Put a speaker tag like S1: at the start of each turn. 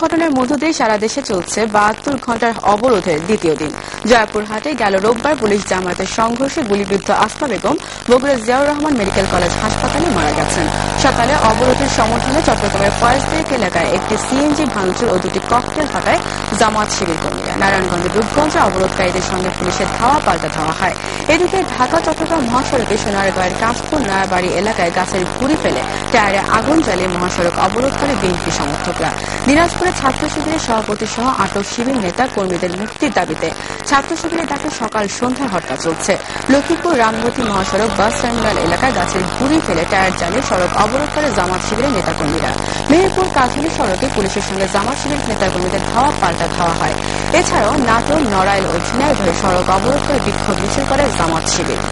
S1: ঘটনার মধ্য দিয়ে সারা দেশে চলছে বাহাত্তর ঘণ্টার অবরোধের দ্বিতীয় দিন। জয়পুরহাটে গেল রোববার পুলিশ জামায়াতের সংঘর্ষে গুলিবিদ্ধ আসমা বেগম বগুড়া জিয়াউর রহমান মেডিকেল কলেজ হাসপাতালে মারা গেছেন। সকালে অবরোধের সমর্থনে চট্টগ্রামের ফয়েজবেগ এলাকায় একটি সিএনজি ভাঙচুর ও দুটি ককটেল ফাটায় জামাত শিবির কর্মীরা। নারায়ণগঞ্জের রূপগঞ্জে অবরোধকারীদের সঙ্গে পুলিশের ধাওয়া পাল্টা ধাওয়া হয়। এদিকে ঢাকা, চট্টগ্রাম মহাসড়কে সোনারগাঁয়ের কাশপুর নয়াবাড়ি এলাকায় গাছের গুড়ি ফেলে টায়ারে আগুন জ্বালিয়ে মহাসড়ক অবরোধ করে বিএনপি সমর্থকরা। দিনাজপুরে ছাত্র শিবিরের সভাপতি সহ আটক শিবির নেতা কর্মীদের মুক্তির দাবিতে ছাত্র শিবিরের ডাকে সকাল সন্ধ্যা হরতাল চলছে। লক্ষ্মীপুর রামগতি মহাসড়ক বাস টার্মিনাল এলাকায় গাছের গুড়ি ফেলে টায়ার জ্বালিয়ে সড়ক অবরোধ করে জামাত শিবিরের নেতাকর্মীরা। মেহেরপুর কাঠালি সড়কে পুলিশের সঙ্গে জামাত শিবিরের নেতাকর্মীদের ধাওয়া পাল্টা ধাওয়া হয়। এছাড়াও নাটোর, নড়াইল ও ঝিনাইদহে সড়ক অবরোধ করে বিক্ষোভ মিছিল করে জামাত শিবির।